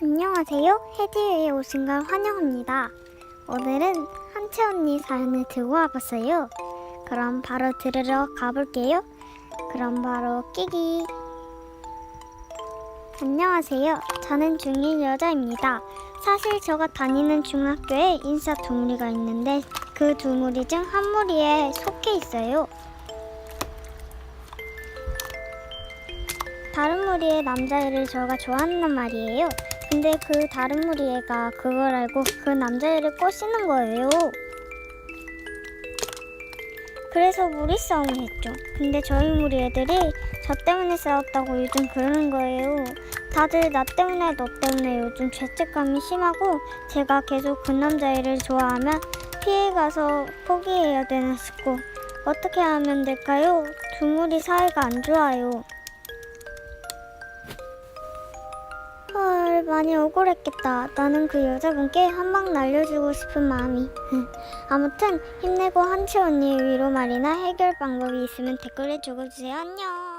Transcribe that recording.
안녕하세요. 헤디에 오신 걸 환영합니다. 오늘은 한채 언니 사연을 들고 와봤어요. 그럼 바로 들으러 가볼게요. 그럼 바로 끼기. 안녕하세요. 저는 중1 여자입니다. 사실 제가 다니는 중학교에 인싸 두 무리가 있는데 그 두 무리 중 한 무리에 속해 있어요. 다른 무리의 남자애를 저가 좋아한단 말이에요. 근데 그 다른 무리애가 그걸 알고 그 남자애를 꼬시는 거예요. 그래서 무리 싸움을 했죠. 근데 저희 무리 애들이 저 때문에 싸웠다고 요즘 그러는 거예요. 다들 나 때문에 너 때문에 요즘 죄책감이 심하고 제가 계속 그 남자애를 좋아하면 피해가서 포기해야 되나 싶고 어떻게 하면 될까요? 두 무리 사이가 안 좋아요. 많이 억울했겠다. 나는 그 여자분께 한방 날려주고 싶은 마음이. 아무튼 힘내고 한치 언니의 위로 말이나 해결 방법이 있으면 댓글에 적어주세요. 안녕.